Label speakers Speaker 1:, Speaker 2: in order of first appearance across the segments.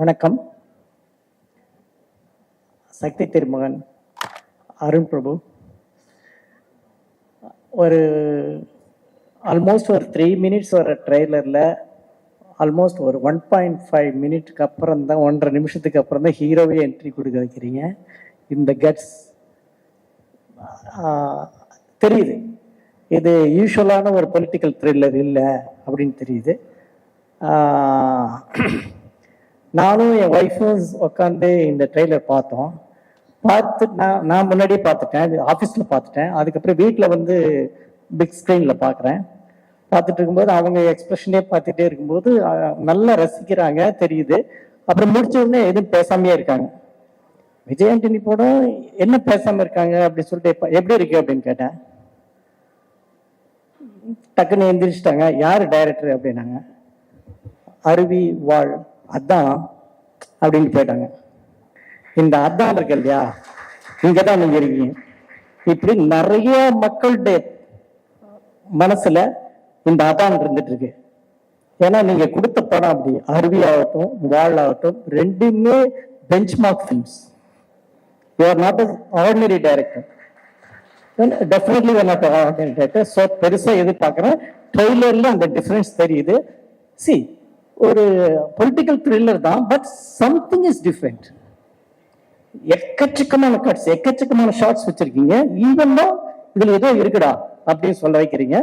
Speaker 1: வணக்கம். சக்தி திருமகன் அருண் பிரபு. ஒரு ஆல்மோஸ்ட் ஒரு த்ரீ மினிட்ஸ் வர ட்ரெய்லரில் ஆல்மோஸ்ட் ஒரு ஒன் பாயிண்ட் ஃபைவ் மினிட்க்கு அப்புறம் தான் ஒன்றரை நிமிஷத்துக்கு அப்புறம் தான் ஹீரோவே என்ட்ரி கொடுக்க வைக்கிறீங்க. இந்த கட்ஸ் தெரியுது. இது யூஸ்வலான ஒரு பொலிட்டிக்கல் த்ரில்லர் இல்லை அப்படின்னு தெரியுது. நானும் என் ஒய்ஃபும் உட்காந்து இந்த ட்ரெய்லர் பார்த்தோம். பார்த்து நான் நான் முன்னாடியே பார்த்துட்டேன். ஆஃபீஸில் பார்த்துட்டேன். அதுக்கப்புறம் வீட்டில் வந்து பிக் ஸ்க்ரீனில் பார்க்குறேன். பார்த்துட்டு இருக்கும்போது அவங்க எக்ஸ்பிரஷனே பார்த்துட்டே இருக்கும்போது நல்லா ரசிக்கிறாங்க தெரியுது. அப்புறம் முடிச்ச உடனே எதுவும் பேசாமையே இருக்காங்க. விஜய் ஆண்டனி படம் என்ன பேசாமல் இருக்காங்க அப்படின்னு சொல்லிட்டு எப்ப- எப்படி இருக்கு அப்படின்னு கேட்டேன். டக்குன்னு எந்திரிச்சிட்டாங்க. யார் டைரக்டர் அப்படின்னாங்க. அருவி வாழ் அதான் அப்படின்னு போயிட்டாங்க இந்த அதான் இருக்கு இல்லையா? இங்கே தான் நீங்க இருக்கீங்க. இப்படி நிறைய மக்களுடைய மனசுல இந்த அதான் இருந்துட்டு இருக்கு. ஏன்னா நீங்க கொடுத்த படம் அப்படி அருவி ஆகட்டும் வாழ் ஆகட்டும் ரெண்டுமே benchmark films you are not ordinary director definitely not ordinary director so பெருசாக எதிர்பார்க்குறேன். ட்ரெய்லரில் அந்த டிஃப்ரென்ஸ் தெரியுது. சி ஒரு பொலிட்டிக்கல் த்ரில்லர் தான் பட் சம்திங் இஸ் டிஃப்ரெண்ட் எக்கச்சக்கமான கட்ஸ் எக்கச்சக்கமான ஷார்ட்ஸ் வச்சிருக்கீங்க. ஈவன் இதுல ஏதோ இருக்குடா அப்படின்னு சொல்ல வைக்கிறீங்க.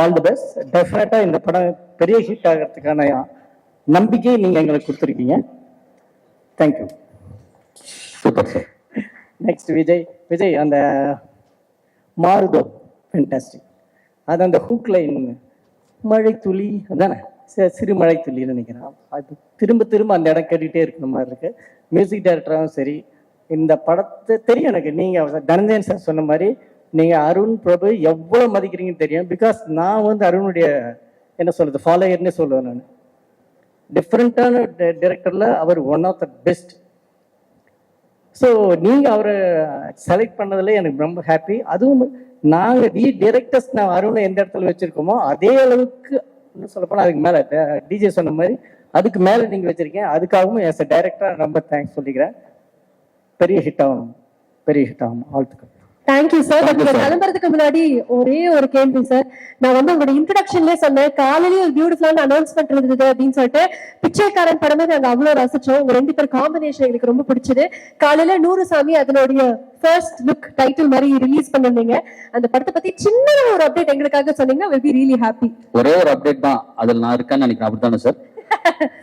Speaker 1: ஆல் தி பெஸ்ட் டெஃபினட்டா இந்த படம் பெரிய ஹிட் ஆகிறதுக்கான நம்பிக்கையை நீங்க எங்களுக்கு கொடுத்துருக்கீங்க. Thank you
Speaker 2: super sir
Speaker 1: next Vijay. Vijay அந்த மாறுதோ ஃபென்டாஸ்டிக் அது அந்த ஹூக் லைன் மழை துளி அதானே? சிறு மழை துளின்னு நினைக்கிறேன். அது திரும்ப திரும்ப அந்த இடம் கேட்டுகிட்டே இருக்கிற மாதிரி இருக்கு. மியூசிக் டைரக்டராகவும் சரி இந்த படத்தை தெரியும் எனக்கு. நீங்கள் தனஞ்சயன் சார் சொன்ன மாதிரி நீங்கள் அருண் பிரபு எவ்வளோ மதிக்கிறீங்கன்னு தெரியும். பிகாஸ் நான் வந்து அருணுடைய என்ன சொல்கிறது ஃபாலோயர்னே சொல்லுவேன் நான். டிஃப்ரெண்ட்டான டைரக்டர்ல அவர் one of the best so நீங்கள் அவரை செலக்ட் பண்ணதில் எனக்கு ரொம்ப ஹாப்பி அதுவும் நாங்கள் டி டிரெக்டர்ஸ் நான் அருணை எந்த இடத்துல வச்சுருக்கோமோ அதே அளவுக்கு இன்னும் சொல்லப்போனால் அதுக்கு மேலே டிஜே சொன்ன மாதிரி அதுக்கு மேலே நீங்கள் வச்சிருக்கீங்க. அதுக்காகவும் எஸ் டைரக்டராக ரொம்ப தேங்க்ஸ் சொல்லிக்கிறேன். பெரிய ஹிட் ஆகணும். பெரிய ஹிட் ஆகணும். ஆழ்த்துக்கள்
Speaker 3: thank you sir
Speaker 2: Thank you,
Speaker 3: நீங்க
Speaker 2: sir.
Speaker 3: கிளம்புறதுக்கு முன்னாடி ஒரே ஒரு கேள்வி சார் நான் வந்து உங்களோட இன்ட்ரடக்ஷன்லயே சொன்னேன். காலையிலேயே ஒரு பியூட்டிஃபுல்லான அனௌன்ஸ்மெண்ட் இருந்தது அப்படின்னு சொல்லிட்டு பிச்சைக்காரன் படமே நாங்க அவ்வளவு ரசிச்சோம். உங்க ரெண்டு பேர் காம்பினேஷன் எங்களுக்கு ரொம்ப பிடிச்சது. காலையில நூறு சாமி அதனுடைய ஃபர்ஸ்ட் லுக் டைட்டில் மாதிரி ரிலீஸ் பண்ணிருந்தீங்க அந்த படத்தை பத்தி சின்ன ஒரு அப்டேட் எங்களுக்காக சொன்னீங்கன்னா வில் பி ரியலி ஹாப்பி
Speaker 2: ஒரே ஒரு அப்டேட் தான். அதுல நான் இருக்கேன்னு நினைக்கிறேன். அப்படித்தானே சார்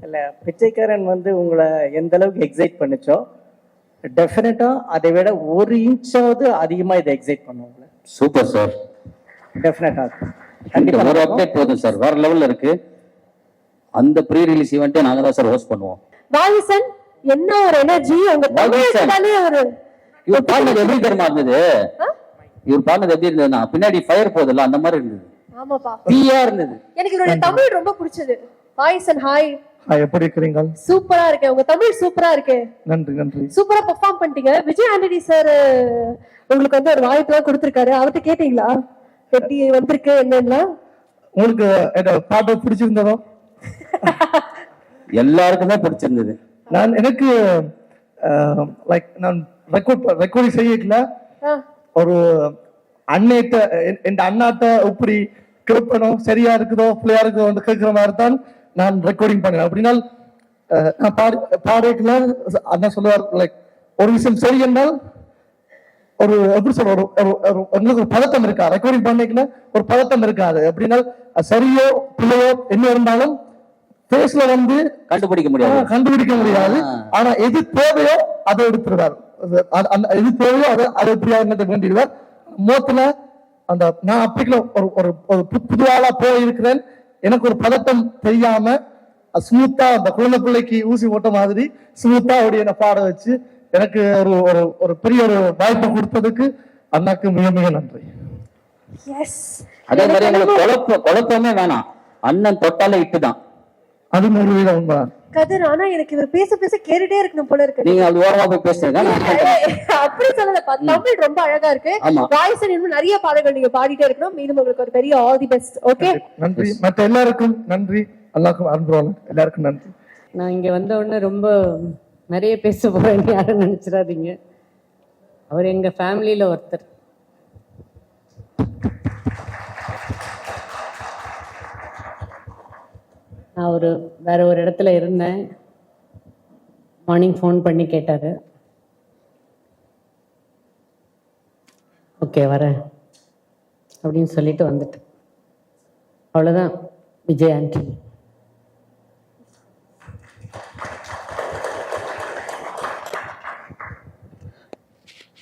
Speaker 1: இல்லை பிச்சைக்காரன் வந்து உங்களை எந்த அளவுக்கு எக்ஸைட் பண்ணுச்சோ டெஃபினட்டாக அதை விட ஒரு இன்ச்சாவது அதிகமாக இதை எக்ஸைட் உங்களை.
Speaker 2: சூப்பர் சார்
Speaker 1: டெஃபினட்டாக
Speaker 2: ஒரு
Speaker 1: கண்டிப்பாக
Speaker 2: அப்டேட் போதும் சார் வேற லெவல்ல இருக்கு. அந்த ப்ரீ ரிலீஸ் ஈவெண்ட்டே நாங்க தான் சார் ஹோஸ்ட் பண்ணுவோம்.
Speaker 3: வாயுசன் என்ன ஒரு எனர்ஜி உங்க. தமிழ்தானே ஒரு
Speaker 2: இவர் பாடினது எப்படி தெரியுமா இருந்தது? இவர் பாடினது எப்படி இருந்ததுன்னா பின்னாடி ஃபயர் போகுதுல்ல அந்த மாதிரி இருந்தது.
Speaker 3: ஆமாப்பா.
Speaker 2: தீயா இருந்தது.
Speaker 3: எனக்கு இவருடைய தமிழ் ரொம்ப பிடிச்சது. வாயுசன் ஹாய்
Speaker 4: எப்படி இருக்கிறீங்க
Speaker 3: சூப்பரா இருக்கு உங்க தமிழ் சூப்பரா இருக்கு.
Speaker 4: நன்றி நன்றி.
Speaker 3: சூப்பரா பெர்ஃபார்ம் பண்ணிட்டீங்க. விஜய் ஆண்டனி சார் உங்களுக்கு வந்து ஒரு வாய்ப்பு எல்லாம் கொடுத்திருக்காரு. அவர்கிட்ட கேட்டீங்களா? எப்படி வந்திருக்கு என்னன்னா?
Speaker 4: உங்களுக்கு என்ன பாட்டு பிடிச்சிருந்ததோ?
Speaker 2: எல்லாருக்குமே பிடிச்சிருந்தது.
Speaker 4: நான் எனக்கு லைக் நான் ரெக்கார்ட் ரெக்கார்டிங் செய்யல ஒரு என்- என் அண்ணாட்ட இப்படி கேட்பணும் சரியா இருக்குதோ பிள்ளையா இருக்குதோ கேட்கிற மாதிரி தான் நான் ரெக்கார்டிங் பண்ணேன் அப்படின்னா நான் பாடி சொல்லுவார் லைக் ஒரு விஷயம் சரி என்றால் ஒரு எப்படி சொல்ற ஒரு உங்களுக்கு ஒரு பதட்டம் இருக்கா? ரெக்கார்டிங் பண்ணிக்கல ஒரு பதட்டம் இருக்காது. எப்படின்னா அது சரியோ பிள்ளையோ என்ன இருந்தாலும் பேஸ்ல வந்து
Speaker 2: கண்டுபிடிக்க முடியாது.
Speaker 4: கண்டுபிடிக்க முடியாது. ஆனா எது தேவையோ அதை எடுத்துருவார் எது தேவையோ அதை அதை எப்படியா என்னத்தை வேண்டிடுவார். மோத்துல அந்த நான் அப்படிக்கல ஒரு ஒரு புது ஆளா போயிருக்கிறேன். எனக்கு ஒரு பதட்டம் தெரியாம ஸ்மூத்தா அந்த குழந்தை பிள்ளைக்கு ஊசி போட்ட மாதிரி ஸ்மூத்தா அப்படி என்ன பாட வச்சு எனக்கு ஒரு ஒரு ஒரு பெரிய ஒரு வாய்ப்பு கொடுத்ததுக்கு அண்ணாக்கு மிக மிக நன்றி.
Speaker 2: அதே மாதிரி குழப்பமே வேணாம். அண்ணன் தொட்டாலே இட்டுதான்.
Speaker 4: அது நூறு வீதம் உண்மை
Speaker 3: கதிர் ஆனா எனக்கு இவர் பேச பேச கேட்டுட்டே இருக்கணும் போல இருக்கு.
Speaker 2: நீங்க அது ஓரமா போய் பேசுறீங்க.
Speaker 3: அப்படி சொல்லலப்பா தமிழ் ரொம்ப அழகா இருக்கு. வாய்ஸ் இன்னும் நிறைய பாடல்கள் நீங்க பாடிட்டே இருக்கணும். மீண்டும் உங்களுக்கு ஒரு பெரிய ஆல் தி பெஸ்ட் ஓகே
Speaker 4: நன்றி. மற்ற எல்லாருக்கும் நன்றி. அல்லாக்கும் அன்புவாளன் எல்லாருக்கும் நன்றி.
Speaker 5: நான் இங்கே வந்த உடனே ரொம்ப நிறைய பேச போகிறேன்னு யாரும் நினச்சிடாதீங்க. அவர் எங்கள் ஃபேமிலியில் ஒருத்தர். நான் ஒரு வேற ஒரு இடத்துல இருந்தேன். மார்னிங் ஃபோன் பண்ணி கேட்டார். ஓகே வரேன். அப்படின்னு சொல்லிட்டு வந்துட்டேன். அவ்வளோதான் விஜய் ஆண்டி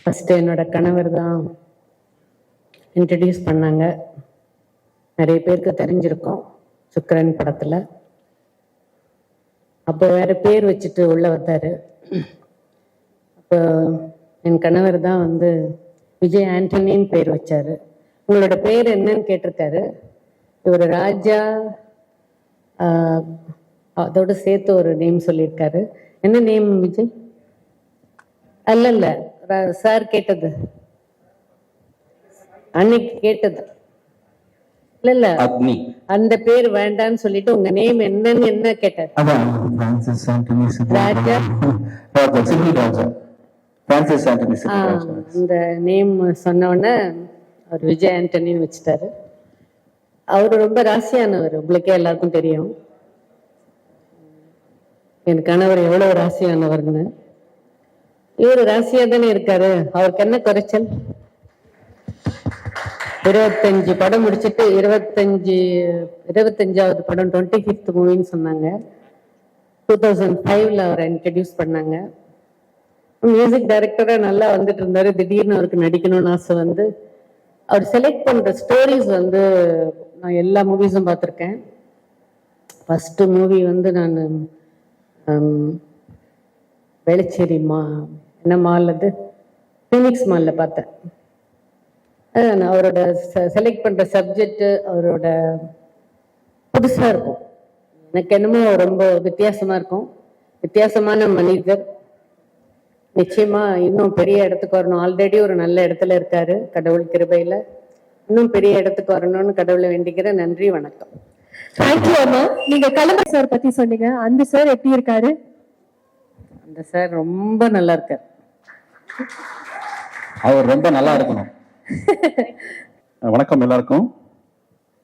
Speaker 5: ஃபஸ்ட்டு என்னோட கணவர் தான் இன்ட்ரடியூஸ் பண்ணாங்க. நிறைய பேருக்கு தெரிஞ்சிருக்கோம். சுக்கரன் படத்தில். அப்போ வேற பேர் வச்சுட்டு உள்ள வந்தார். அப்போ என் கணவர் தான் வந்து விஜய் ஆண்டனின்னு பேர் வச்சாரு. உங்களோட பேர் என்னன்னு கேட்டிருக்காரு. இவர் ராஜா அதோட சேர்த்து ஒரு நேம் சொல்லியிருக்காரு. என்ன நேம் விஜய்? அல்ல இல்ல சார் கேட்டது. அன்னைக்கு கேட்டது. இல்ல இல்ல. அந்த பேர் வேண்டாம்னு சொல்லிட்டு உங்க நேம் என்னன்னு என்ன கேட்டார்?
Speaker 2: சிட்னி ராஜா பிரான்சிஸ் ஆண்டனி
Speaker 5: அந்த நேம் சொன்ன உடனே அவர் விஜய் ஆண்டனின்னு வச்சுட்டாரு. அவர் ரொம்ப ராசியானவர் உங்களுக்கே எல்லாருக்கும் தெரியும். என் கணவர் எவ்வளவு ராசியானவர்னு. இவர் ராசியா தானே இருக்காரு? அவருக்கு என்ன குறைச்சல்? இருபத்தஞ்சு படம் முடிச்சிட்டு இருபத்தஞ்சு இருபத்தஞ்சாவது படம் டுவெண்ட்டி ஃபிஃப்த் மூவின்னு சொன்னாங்க. டூ தௌசண்ட் ஃபைவ்ல அவரை இன்ட்ரடியூஸ் பண்ணாங்க. மியூசிக் டைரக்டரா நல்லா வந்துட்டு இருந்தாரு. திடீர்னு அவருக்கு நடிக்கணும்னு ஆசை வந்து அவர் செலக்ட் பண்ற ஸ்டோரிஸ் வந்து நான் எல்லா மூவிஸும் பார்த்துருக்கேன். ஃபர்ஸ்ட் மூவி வந்து நான் வெளிச்சேரி மா என்ன மால் அது? ஃபினிக்ஸ் மாலில் பார்த்தேன். அவரோட செலக்ட் பண்ற சப்ஜெக்ட் அவரோட புதுசா இருக்கும். எனக்கு என்னமோ ரொம்ப வித்தியாசமா இருக்கும். வித்தியாசமான மனிதர். நிச்சயமா இன்னும் பெரிய இடத்துக்கு வரணும். ஆல்ரெடி ஒரு நல்ல இடத்துல இருக்காரு கடவுள் கிருபையில. இன்னும் பெரிய இடத்துக்கு வரணும்னு கடவுளை வேண்டிக்கிறேன். நன்றி வணக்கம்.
Speaker 3: தேங்க்யூ அம்மா. நீங்க கிளம்ப சார் பத்தி சொன்னீங்க. அந்த சார் எப்படி இருக்காரு?
Speaker 5: அந்த சார் ரொம்ப நல்லா இருக்கார்.
Speaker 2: அவர் ரொம்ப நல்லா இருக்கணும்.
Speaker 6: வணக்கம் எல்லாருக்கும்.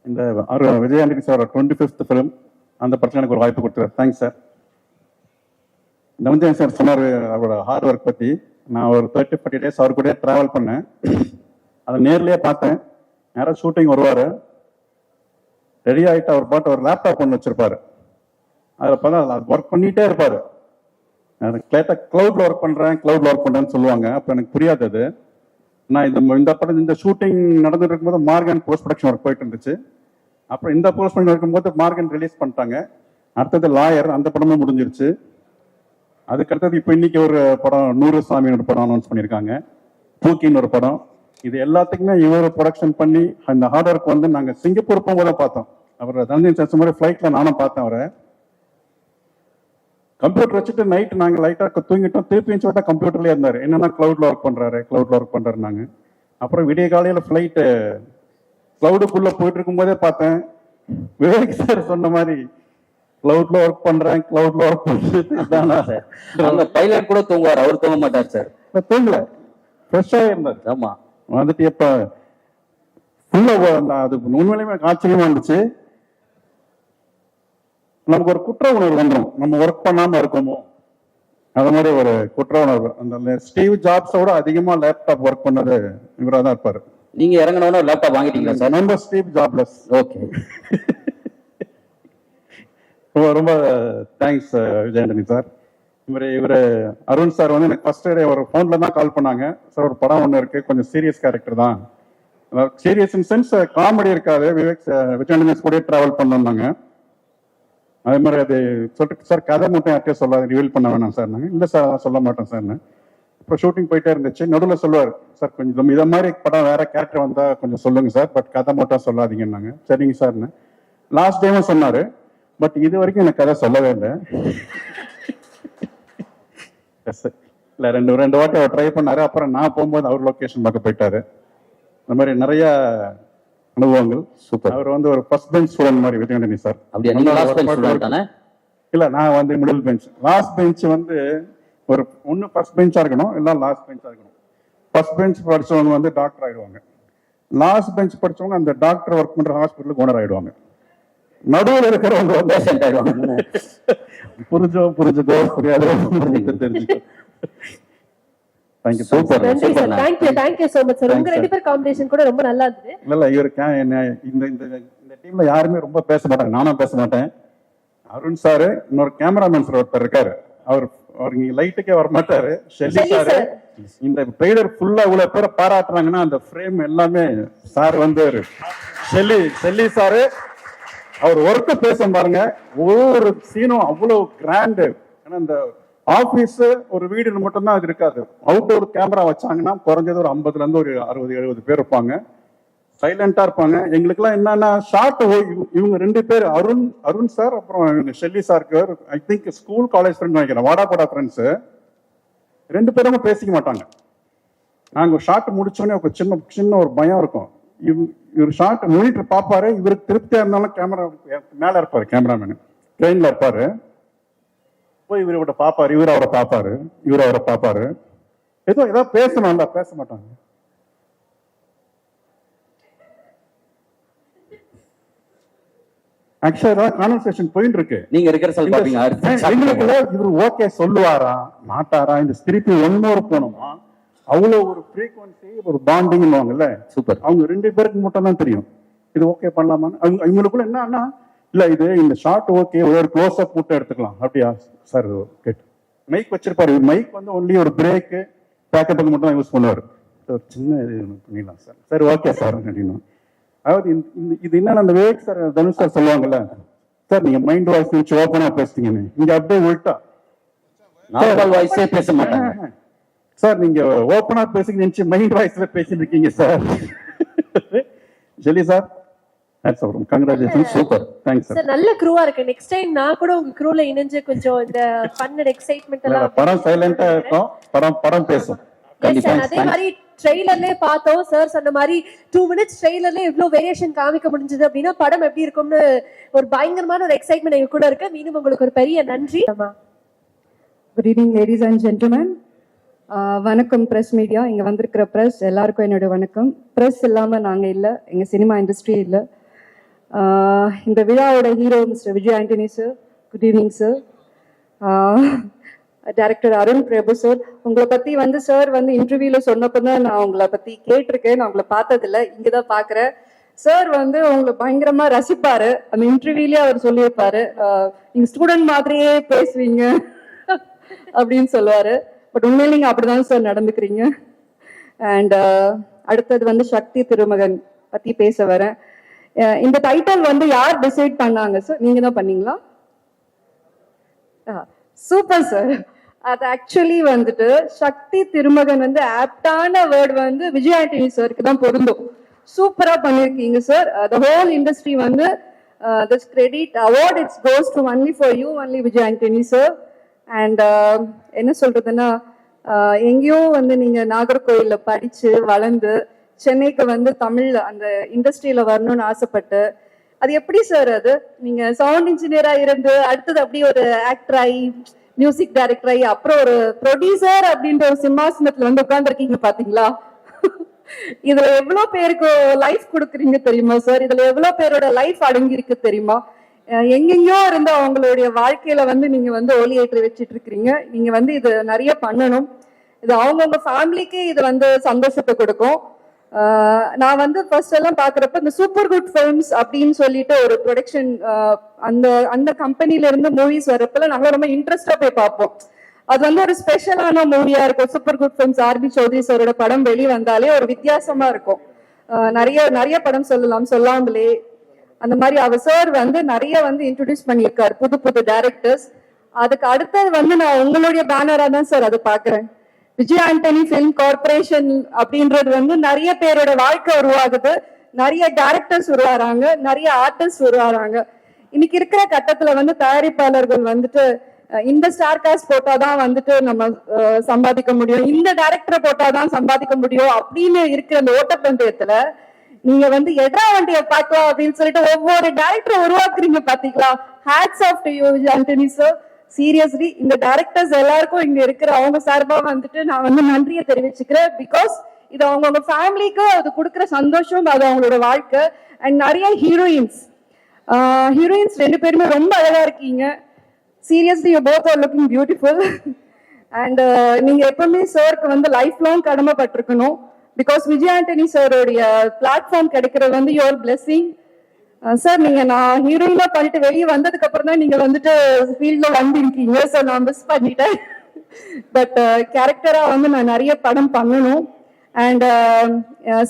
Speaker 6: இந்த அரு Vijay Antony sir twenty fifth film அந்த படத்தில் எனக்கு ஒரு வாய்ப்பு கொடுத்துரு தேங்க்ஸ் சார் நவஞ்சன் சார் சொன்னார் அவரோட ஹார்ட் ஒர்க் பற்றி நான் ஒரு தேர்ட்டி ஃபார்ட்டி டேஸ் அவர் கூட ட்ராவல் பண்ணேன். அதை நேர்லேயே பார்த்தேன். நேராக ஷூட்டிங் வருவார். ரெடி ஆகிட்டு அவர் பாட்டு ஒரு லேப்டாப் ஒன்று வச்சுருப்பார். அதில் பார்த்தா அது ஒர்க் பண்ணிகிட்டே இருப்பார். அது கேட்டால் க்ளவுட்ல ஒர்க் பண்ணுறேன் க்ளவுட்ல ஒர்க் பண்ணுறேன்னு சொல்லுவாங்க. அப்போ எனக்கு புரியாது அது. நான் இந்த இந்த படம் இந்த ஷூட்டிங் நடந்துட்டு இருக்கும்போது மார்கன் போஸ்ட் ப்ரொடக்ஷன் ஒர்க் போயிட்டு இருந்துச்சு. அப்புறம் இந்த போஸ்ட் இருக்கும்போது மார்கன் ரிலீஸ் பண்ணிட்டாங்க. அடுத்தது லாயர் அந்த படமும் முடிஞ்சிருச்சு. அதுக்கடுத்தது இப்போ இன்னைக்கு ஒரு படம் நூறு சாமியோட படம் அனௌன்ஸ் பண்ணியிருக்காங்க. பூக்கின்னு ஒரு படம். இது எல்லாத்துக்குமே இவர் ப்ரொடக்ஷன் பண்ணி அந்த ஹார்ட் ஒர்க் வந்து நாங்கள் சிங்கப்பூர் போகும்போது பார்த்தோம். அவர் தனஞ்சன் சார் மாதிரி ஃப்ளைட்டில் நானும் பார்த்தேன் அவரை. கம்ப்யூட்டர் வச்சுட்டு நைட் நாங்கள் லைட்டாக தூங்கிட்டோம். திருப்பி வச்சு பார்த்தா கம்ப்யூட்டர்லேயே இருந்தார். என்னென்னா க்ளவுட்ல ஒர்க் பண்ணுறாரு க்ளவுட்ல ஒர்க் பண்ணுறாருனாங்க அப்புறம் விடிய காலையில் ஃப்ளைட்டு க்ளவுடுக்குள்ளே போயிட்டு இருக்கும்போதே பார்த்தேன். விவேக் சார் சொன்ன மாதிரி க்ளவுட்ல ஒர்க் பண்ணுறேன் க்ளவுட்ல ஒர்க் பண்ணுறேன்
Speaker 2: சார் அந்த பைலட் கூட தூங்குவார் அவர் தூங்க மாட்டார் சார்
Speaker 6: தூங்கல. ஃப்ரெஷ்ஷாகவே இருந்தார்.
Speaker 2: ஆமா.
Speaker 6: வந்துட்டு இப்ப ஃபுல்லா அது உண்மையிலுமே ஆச்சரியமா இருந்துச்சு. நமக்கு ஒரு குற்ற உணர்வு வந்துடும் நம்ம ஒர்க் பண்ணாம இருக்கோமோ? அது மாதிரி ஒரு குற்ற உணர்வு. அந்த ஸ்டீவ் ஜாப்ஸோட அதிகமா லேப்டாப் ஒர்க் பண்ணது இவரா தான் இருப்பாரு.
Speaker 2: நீங்க இறங்கினவன லேப்டாப் வாங்கிட்டீங்களா சார்?
Speaker 6: ரொம்ப ஸ்டீவ் ஜாப்லெஸ்
Speaker 2: ஓகே
Speaker 6: ரொம்ப ரொம்ப தேங்க்ஸ் விஜயாண்டனி சார். இவர் இவர் அருண் சார் வந்து எனக்கு ஃபர்ஸ்ட் டே ஒரு ஃபோனில் தான் கால் பண்ணாங்க. சார் ஒரு படம் ஒன்று இருக்கு. கொஞ்சம் சீரியஸ் கேரக்டர் தான். சீரியஸ் இன் சென்ஸ் காமெடி இருக்காது. விவேக் விஜயாண்டனி கூட ட்ராவல் பண்ணோம்னாங்க. அதே மாதிரி அது சொல்லிட்டு சார் கதை மட்டும் யார்கிட்டயும் சொல்லாது. ரிவீல் பண்ண வேணாம் சார் நாங்கள் இல்லை சார் சொல்ல மாட்டோம் சார்னு அப்புறம் ஷூட்டிங் போயிட்டே இருந்துச்சு. நடுவில் சொல்லுவார் சார் கொஞ்சம் இதை மாதிரி படம் வேற கேரக்டர் வந்தா கொஞ்சம் சொல்லுங்க சார். பட் கதை மட்டும் சொல்லாதீங்கன்னாங்க. சரிங்க சார்னு. லாஸ்ட் டைமும் சொன்னாரு. பட் இது வரைக்கும் எனக்கு கதை சொல்லவே இல்லை. இல்ல ரெண்டு ரெண்டு வாட்டி அவர் ட்ரை பண்ணாரு. அப்புறம் நான் போகும்போது அவர் லொகேஷன் பார்க்க போயிட்டாரு. இந்த மாதிரி நிறைய அனுபவங்கள்.
Speaker 2: சூப்பர்.
Speaker 6: அவர் வந்து ஒரு ஃபர்ஸ்ட் பெஞ்ச் ஸ்டூடெண்ட் மாதிரி விஜயாண்டனி சார். இல்ல நான் வந்து மிடில் பெஞ்ச் லாஸ்ட் பெஞ்ச் வந்து ஒரு ஒண்ணு ஃபர்ஸ்ட் பெஞ்சா இருக்கணும் இல்ல லாஸ்ட் பெஞ்சா இருக்கணும். ஃபர்ஸ்ட் பெஞ்ச் படிச்சவங்க வந்து டாக்டர் ஆயிடுவாங்க. லாஸ்ட் பெஞ்ச் படிச்சவங்க அந்த டாக்டர் ஒர்க் பண்ற ஹாஸ்பிட்டலுக்கு ஓனர் ஆயிடுவாங்க. நடுவுல இருக்கிறவங்க வந்து
Speaker 2: பேஷண்ட் ஆயிடுவாங்க.
Speaker 6: புரிஞ்சோ புரிஞ்சதோ புரியாதோ தெரிஞ்சுக்கோ யாருமே ரொம்ப பேச மாட்டாங்க. நானும் பேச மாட்டேன். அருண் சாரு இன்னொரு கேமராமேன் சார் ஒருத்தர் இருக்காரு. அவர் அவர் இங்க லைட்டுக்கே வர மாட்டாரு ஷெல்லி
Speaker 3: ஷெல்லி
Speaker 6: சாரு. இந்த ட்ரெய்லர் ஃபுல்லா இவ்வளவு பேரை பாராட்டுறாங்கன்னா அந்த ஃப்ரேம் எல்லாமே சார் வந்து ஷெல்லி ஷெல்லி சாரு. அவர் ஒர்க்க பேச பாருங்க. ஒவ்வொரு சீனும் அவ்வளவு கிராண்டு ஏன்னா இந்த ஆபீஸ் ஒரு வீடு மட்டும்தான் அது இருக்காது. அவுட்டோர் கேமரா வச்சாங்கன்னா குறைஞ்சது ஒரு ஐம்பதுல இருந்து ஒரு அறுபது எழுபது பேர் இருப்பாங்க. சைலண்டா இருப்பாங்க. எங்களுக்குலாம் என்னன்னா ஷார்ட் இவங்க ரெண்டு பேர் அருண் அருண் சார் அப்புறம் ஷெல்லி சாருக்கு I think school college friend நினைக்கிறேன். வாடாபாடா ஃப்ரெண்ட்ஸ் ரெண்டு பேரும் பேசிக்க மாட்டாங்க. நாங்க ஷார்ட் முடிச்சோடனே ஒரு சின்ன சின்ன ஒரு பயம் இருக்கும். இவ்- இவர் ஷார்ட் மானிட்டர் பார்ப்பாரு. இவருக்கு திருப்தியா இருந்தாலும் கேமரா மேல இருப்பாரு கேமராமேன் ட்ரெயின்ல இருப்பாரு. போய் இவர் இவரை பார்ப்பாரு இவர் அவரை பார்ப்பாரு இவர் அவரை பார்ப்பாரு. ஏதோ ஏதாவது பேசணும்ல பேச மாட்டாங்க. ஆக்சுவலா கான்வர்சேஷன் போயிட்டு இருக்கு.
Speaker 2: நீங்க ரிகர்சல் பாப்பீங்க.
Speaker 6: எங்களுக்குள்ள இவர் ஓகே சொல்லுவாரா? மாட்டாரா? இந்த திருப்பி ஒன்னொரு போனோமா அவ்வளவு ஒரு ஃப்ரீக்வன்சி ஒரு பாண்டிங்னுவாங்கல்ல
Speaker 2: சூப்பர்.
Speaker 6: அவங்க ரெண்டு பேருக்கு மட்டும் தான் தெரியும். இது ஓகே பண்ணலாமா அவங்க இவங்களுக்குள்ள என்னன்னா இல்ல இது இந்த ஷார்ட் ஓகே ஒரு க்ளோஸ் அப் மட்டும் எடுத்துக்கலாம். அப்படியா? சார் கேட்டு. மைக் வச்சிருப்பாரு. மைக் வந்து ஒன்லி ஒரு பிரேக் பேக்கெட்டுக்கு மட்டும் தான் யூஸ் பண்ணுவாரு. சின்ன இது பண்ணிடலாம் சார் சரி ஓகே சார் அப்படின்னு. அதாவது இந்த- இது என்னன்னா அந்த விவேக் சார் தனுஷ் சார் சொல்லுவாங்கல்ல சார் நீங்க மைண்ட் வாய்ஸ் வச்சு ஓப்பனா பேசுறீங்கன்னு. இங்க அப்படியே உள்டா
Speaker 2: நார்மல் வாய்ஸே பேச மாட்டாங்க.
Speaker 6: சார் நீங்க ஓப்பனா பேசுங்க நினைச்சு மைண்ட் வாய்ஸ்ல பேசிட்டு இருக்கீங்க சார் ஜெலி சார்
Speaker 3: நல்ல க்ரூவா இருக்கு. நெக்ஸ்ட் டைம் நான் கூட உங்க க்ரூல இணைஞ்சு கொஞ்சம் இந்த ஃபன் எக்ஸைட்மெண்ட் எல்லாம்
Speaker 6: படம் சைலண்டா இருக்கும். படம் படம் பேசும்.
Speaker 3: அதே மாதிரி ட்ரெய்லர்லயே பார்த்தோம். சார் சொன்ன மாதிரி டூ மினிட்ஸ் ட்ரெய்லர்லேயே இவ்வளோ வேரியேஷன் காமிக்க முடிஞ்சது அப்படின்னா படம் எப்படி இருக்கும்னு ஒரு பயங்கரமான ஒரு எக்ஸைட்மெண்ட் எங்க கூட இருக்கு. மீண்டும் உங்களுக்கு ஒரு பெரிய நன்றி. ஆமா.
Speaker 7: Good evening ladies and gentleman வணக்கம் ப்ரெஸ் மீடியா இங்கே வந்திருக்கிற ப்ரெஸ் எல்லாருக்கும் என்னோட வணக்கம். ப்ரெஸ் இல்லாமல் நாங்கள் இல்லை. எங்கள் சினிமா இண்டஸ்ட்ரி இல்லை. இந்த விழாவோட hero mister Vijay Antony sir good evening sir director Arun Prabhu sir உங்களை பற்றி வந்து சார் வந்து இன்டர்வியூவில் சொன்னப்போ தான் நான் உங்களை பற்றி கேட்டிருக்கேன். நான் உங்களை பார்த்ததில்ல. இங்கே தான் பார்க்குறேன். சார் வந்து உங்களை பயங்கரமா ரசிப்பாரு. அந்த இன்டர்வியூலயே அவர் சொல்லியிருப்பாரு. நீங்க ஸ்டூடெண்ட் மாதிரியே பேசுவீங்க. அப்படின்னு சொல்லுவாரு. பட் உண்மையில நீங்க அப்படிதான் சார் நடந்துக்கிறீங்க. அண்ட் அடுத்தது வந்து சக்தி திருமகன் பத்தி பேச வரேன். இந்த டைட்டில் வந்து யார் டிசைட் பண்ணாங்க சார் நீங்க தான் பண்ணீங்களா சூப்பர் சார் அது ஆக்சுவலி வந்துட்டு சக்தி திருமகன் வந்து ஆப்டான வேர்டு வந்து விஜய் ஆண்டனி சருக்கு தான் பொருந்தும். சூப்பரா பண்ணிருக்கீங்க சார் த ஹோல் இண்டஸ்ட்ரி வந்து this credit award it's goes to only for you only Vijay Antony sir and uh, என்ன சொல்றதுன்னா uh, எங்கேயோ வந்து நீங்க நாகர்கோயிலில் படிச்சு வளர்ந்து சென்னைக்கு வந்து தமிழ் அந்த இண்டஸ்ட்ரியில வரணும்னு ஆசைப்பட்டு அது எப்படி சார் அது? நீங்க சவுண்ட் இன்ஜினியரா இருந்து அடுத்தது அப்படியே ஒரு ஆக்டர் ஆகி மியூசிக் டைரக்டர் ஆகி அப்புறம் ஒரு ப்ரொடியூசர் அப்படின்ற ஒரு சிம்மாசனத்துல வந்து உட்கார்ந்துருக்கீங்க பாத்தீங்களா? இதுல எவ்வளவு பேருக்கு லைஃப் கொடுக்குறீங்க தெரியுமா சார் இதுல எவ்வளவு பேரோட லைஃப் அடங்கியிருக்கு தெரியுமா? எங்கெங்கயோ இருந்து அவங்களுடைய வாழ்க்கையில வந்து நீங்க வந்து ஒளியேற்றி வச்சிட்டு இருக்கிறீங்க நீங்க வந்து இது நிறைய பண்ணணும். இது அவங்கவுங்க ஃபேமிலிக்கே இது வந்து சந்தோஷத்தை கொடுக்கும். நான் வந்து ஃபர்ஸ்ட் எல்லாம் பாக்குறப்ப இந்த சூப்பர் குட் ஃபிலிம்ஸ் அப்படின்னு சொல்லிட்டு ஒரு ப்ரொடக்ஷன் அந்த அந்த கம்பெனில இருந்து மூவிஸ் வரப்பல நாங்க ரொம்ப இன்ட்ரெஸ்டா போய் பார்ப்போம். அது வந்து ஒரு ஸ்பெஷலான மூவியா இருக்கும். Super Good Films RB Choudhary சாரோட படம் வெளி வந்தாலே ஒரு வித்தியாசமா இருக்கும். நிறைய நிறைய படம் சொல்லலாம் சொல்லாமலே. அந்த மாதிரி அவர் சார் வந்து நிறைய வந்து இன்ட்ரடியூஸ் பண்ணியிருக்காரு புது புது டைரக்டர்ஸ் அதுக்கு அடுத்தது வந்து நான் உங்களுடைய பேனரா தான் சார் அதை பாக்குறேன் விஜய் ஆண்டனி பிலிம் கார்பரேஷன் அப்படின்றது வந்து நிறைய பேரோட வாழ்க்கை உருவாகுது. நிறைய டேரக்டர்ஸ் உருவாறாங்க நிறைய ஆர்டிஸ்ட் உருவாறாங்க இன்னைக்கு இருக்கிற கட்டத்துல வந்து தயாரிப்பாளர்கள் வந்துட்டு இந்த ஸ்டார் காஸ்ட் போட்டாதான் வந்துட்டு நம்ம சம்பாதிக்க முடியும். இந்த டேரக்டரை போட்டாதான் சம்பாதிக்க முடியும் அப்படின்னு இருக்கிற அந்த ஓட்டப்பந்தயத்துல நீங்க வந்து எட்ரா வண்டியை பார்க்கலாம் அப்படின்னு சொல்லிட்டு ஒவ்வொரு டேரக்டரை உருவாக்குறீங்க பாத்தீங்களா? Hats off to you Antony sir seriously இந்த டேரக்டர்ஸ் எல்லாருக்கும் இங்க இருக்கிற அவங்க சார்பா வந்துட்டு நான் வந்து நன்றியை தெரிவிச்சுக்கிறேன். பிகாஸ் இது அவங்கவுங்க ஃபேமிலிக்கு அது கொடுக்குற சந்தோஷம் அது அவங்களோட வாழ்க்கை. அண்ட் நிறைய ஹீரோயின்ஸ் ஹீரோயின்ஸ் ரெண்டு பேருமே ரொம்ப அழகா இருக்கீங்க. Seriously you both are looking beautiful and நீங்க எப்பவுமே சாருக்கு வந்து லைஃப் லாங் கடமைப்பட்டிருக்கணும். பிகாஸ் விஜய் ஆண்டனி சாரோடைய பிளாட்ஃபார்ம் கிடைக்கிறது வந்து யுவர் பிளெஸிங் சார் நீங்க நான் ஹீரோயினா பண்ணிட்டு வெளியே வந்ததுக்கு அப்புறம் தான் நீங்க வந்துட்டு ஃபீல்ட்ல வந்திருக்கீங்க. ஸோ நான் மிஸ் பண்ணிட்டேன். பட் கேரக்டரா வந்து நான் நிறைய படம் பண்ணணும். அண்ட்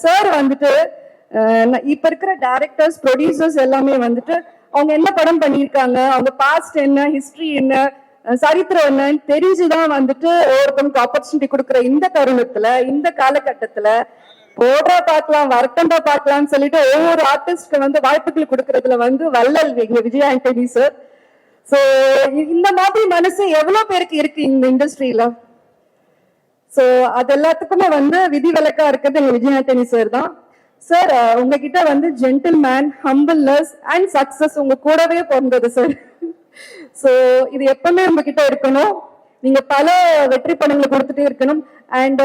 Speaker 7: சார் வந்துட்டு இப்ப இருக்கிற டேரக்டர்ஸ் ப்ரொடியூசர்ஸ் எல்லாமே வந்துட்டு அவங்க என்ன படம் பண்ணியிருக்காங்க? அவங்க பாஸ்ட் என்ன? ஹிஸ்டரி என்ன? சரித்திரம் என்னன்னு தெரிஞ்சுதான் வந்துட்டு ஒருத்தவங்களுக்கு ஆப்பர்ச்சுனிட்டி கொடுக்குற இந்த தருணத்துல இந்த காலகட்டத்துல போடுற பார்க்கலாம் வரட்டண்டா பார்க்கலாம்னு சொல்லிட்டு ஒவ்வொரு ஆர்டிஸ்ட்க்கு வந்து வாய்ப்புகள் கொடுக்கறதுல வந்து வல்லல் எங்க விஜய் ஆண்டனி சார் சோ இந்த மாதிரி மனசு எவ்வளவு பேருக்கு இருக்கு இந்த இண்டஸ்ட்ரியில சோ அது எல்லாத்துக்குமே வந்து விதி விலக்கா இருக்கிறது எங்க விஜய் ஆண்டனி சார் தான். சார் உங்ககிட்ட வந்து gentleman humbleness and success உங்க கூடவே பிறந்தது சார் சோ இது எப்பவுமே உங்ககிட்ட இருக்கணும். நீங்க பல வெற்றி படங்களை கொடுத்துட்டே இருக்கணும். அண்ட்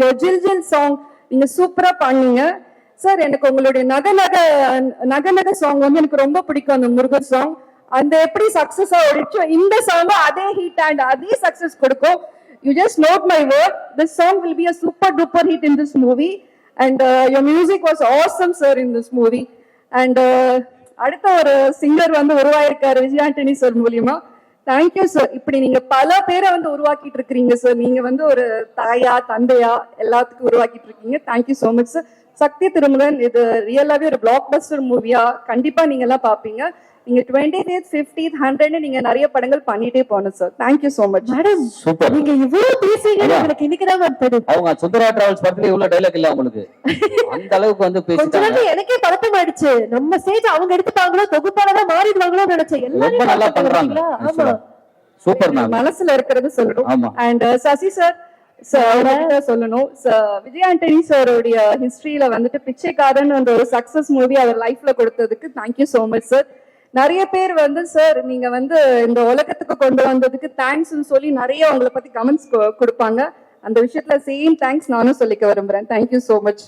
Speaker 7: யோர் ஜில் ஜில் சாங் நீங்க சூப்பரா பண்ணீங்க சார் எனக்கு உங்களுடைய நக நக சாங் வந்து எனக்கு ரொம்ப பிடிக்கும் அந்த முருகர் சாங் அந்த எப்படி சக்சஸா ஓடிச்சோ இந்த சாங் அதே ஹிட் அண்ட் அதே சக்சஸ் கொடுக்கும். You just note my word this song will be a super duper hit in this movie and your music was awesome sir in this movie and அடுத்த ஒரு singer வந்து உருவாயிருக்காரு Vijay Antony sir மூலியமா. Thank you sir இப்படி நீங்க பல பேரை வந்து உருவாக்கிட்டு இருக்கிறீங்க சார் நீங்க வந்து ஒரு தாயா தந்தையா எல்லாத்துக்கும் உருவாக்கிட்டு இருக்கீங்க. Thank you so much sir Sakthi Thirumugan இது ரியலாவே ஒரு பிளாக் பஸ்டர் மூவியா கண்டிப்பா நீங்க எல்லாம் பாப்பீங்க நீங்க டுவெண்ட்டி எய்த் ஃபிஃப்டீத் ஹண்ட்ரட் நீங்க நிறைய படங்கள் பண்ணிட்டே போகணும் sir thank you so much
Speaker 3: madam
Speaker 2: super.
Speaker 3: நீங்க இவ்வளவு பேசுறீங்கன்னு
Speaker 2: அதான்.
Speaker 3: எனக்கு இன்னைக்குதான் மேம் தெரியும்
Speaker 2: அவங்க சுந்தரா டிராவல்ஸ் படத்துல இவ்வளவு டைலாக் இல்ல அவங்களுக்கு. அந்த அளவுக்கு வந்து பேசிட்டாங்க.
Speaker 3: எனக்கே பதட்டம் ஆயிடுச்சு. நம்ம ஸ்டேஜ் அவங்க எடுத்துப்பாங்களோ தொகுப்பாளதான் மாறிடுவாங்களோ நினைச்சேன்.
Speaker 2: ரொம்ப
Speaker 3: எல்லாரும்
Speaker 2: நல்லா பண்றாங்க?
Speaker 3: ஆமா.
Speaker 2: சூப்பர் மேம்
Speaker 7: மனசுல இருக்கிறது சொல்லணும்
Speaker 2: ஆமா.
Speaker 7: அண்ட் சசி சார் சொல்லணும். விஜய் ஆண்டனி சாரோடைய ஹிஸ்டரியில வந்துட்டு பிச்சைக்காரன் அந்த ஒரு சக்சஸ் மூவி அவர் லைஃப்ல கொடுத்ததுக்கு தேங்க்யூ so மச் சார் நிறைய பேர் வந்து சார் நீங்க வந்து இந்த உலகத்துக்கு கொண்டு வந்ததுக்கு தேங்க்ஸ்னு சொல்லி நிறைய உங்களை பத்தி கமெண்ட்ஸ் கொடுப்பாங்க. அந்த விஷயத்துல சேம் தேங்க்ஸ் நானும் சொல்லிக்க விரும்புறேன். Thank you so much